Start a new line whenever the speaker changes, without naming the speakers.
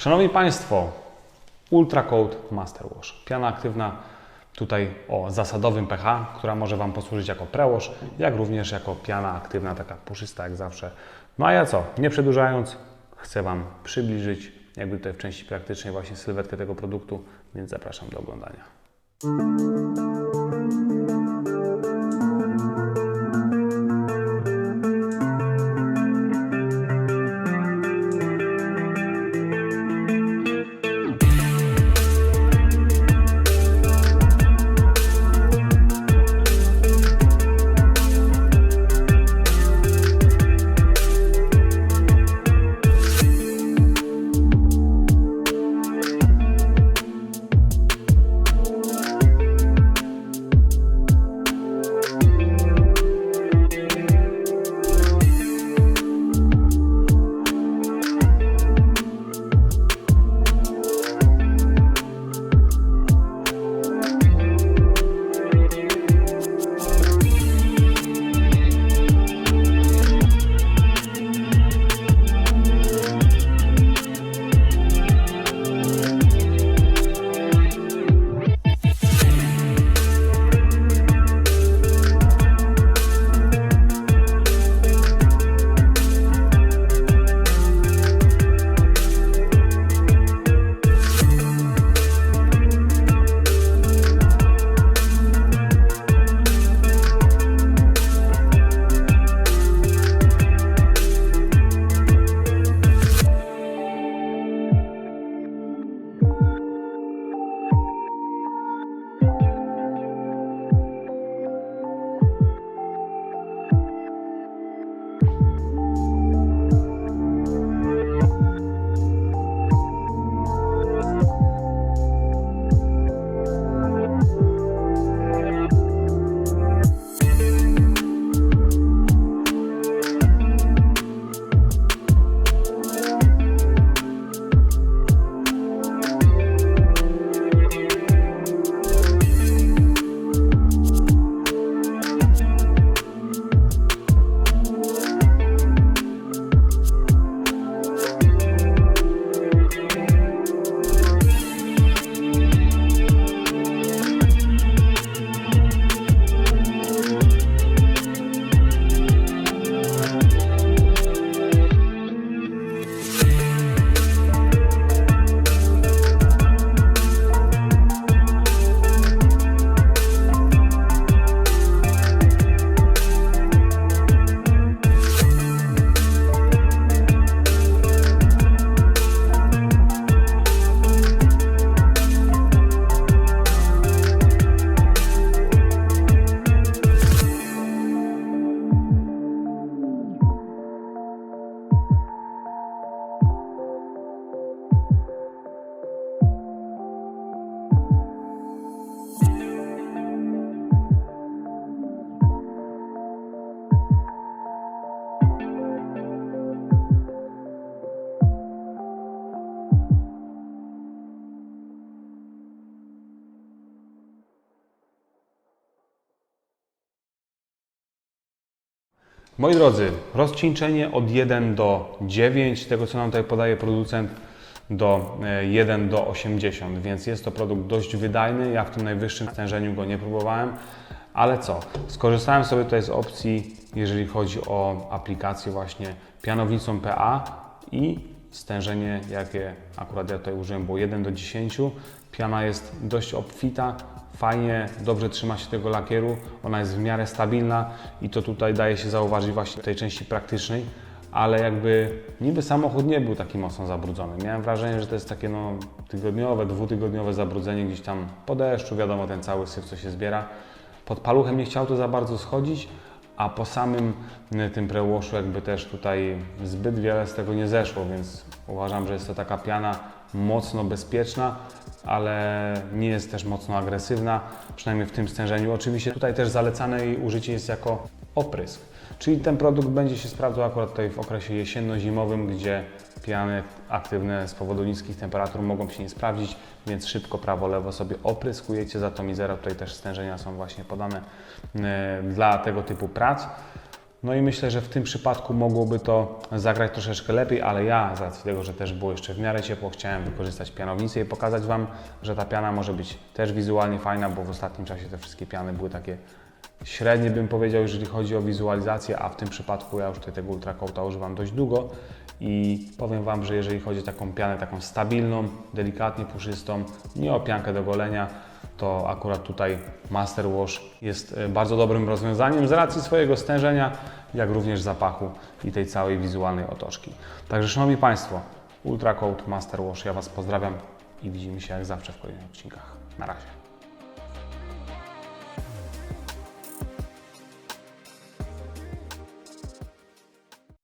Szanowni Państwo, Ultra Coat Master Wash. Piana aktywna tutaj o zasadowym pH, która może Wam posłużyć jako prewash, jak również jako piana aktywna, taka puszysta jak zawsze. No a ja co, nie przedłużając, chcę Wam przybliżyć jakby tutaj w części praktycznej właśnie sylwetkę tego produktu, więc zapraszam do oglądania. Moi drodzy, rozcieńczenie od 1 do 9, tego co nam tutaj podaje producent, do e, 1 do 80, więc jest to produkt dość wydajny. Ja w tym najwyższym stężeniu go nie próbowałem, ale co? Skorzystałem sobie tutaj z opcji, jeżeli chodzi o aplikację właśnie pianownicą PA i stężenie, jakie akurat ja tutaj użyłem, było 1 do 10. Piana jest dość obfita, fajnie, dobrze trzyma się tego lakieru, ona jest w miarę stabilna i to tutaj daje się zauważyć właśnie w tej części praktycznej, ale jakby niby samochód nie był taki mocno zabrudzony. Miałem wrażenie, że to jest takie no, tygodniowe, dwutygodniowe zabrudzenie gdzieś tam po deszczu, wiadomo, ten cały syf, co się zbiera. Pod paluchem nie chciał to za bardzo schodzić, a po samym y, tym prewashu jakby też tutaj zbyt wiele z tego nie zeszło, więc uważam, że jest to taka piana mocno bezpieczna, ale nie jest też mocno agresywna, przynajmniej w tym stężeniu. Oczywiście tutaj też zalecane jej użycie jest jako oprysk, czyli ten produkt będzie się sprawdzał akurat tutaj w okresie jesienno-zimowym, gdzie piany aktywne z powodu niskich temperatur mogą się nie sprawdzić, więc szybko prawo-lewo sobie opryskujecie za to mizera. Tutaj też stężenia są właśnie podane e, dla tego typu prac. No i myślę, że w tym przypadku mogłoby to zagrać troszeczkę lepiej, ale ja z racji tego, że też było jeszcze w miarę ciepło, chciałem wykorzystać pianownicę i pokazać Wam, że ta piana może być też wizualnie fajna, bo w ostatnim czasie te wszystkie piany były takie średnie, bym powiedział, jeżeli chodzi o wizualizację, a w tym przypadku ja już tutaj tego Ultracoata używam dość długo. I powiem Wam, że jeżeli chodzi o taką pianę taką stabilną, delikatnie puszystą, nie o piankę do golenia, to akurat tutaj Master Wash jest e, bardzo dobrym rozwiązaniem z racji swojego stężenia, jak również zapachu i tej całej wizualnej otoczki. Także Szanowni Państwo, Ultra Coat Master Wash, ja Was pozdrawiam i widzimy się jak zawsze w kolejnych odcinkach. Na razie.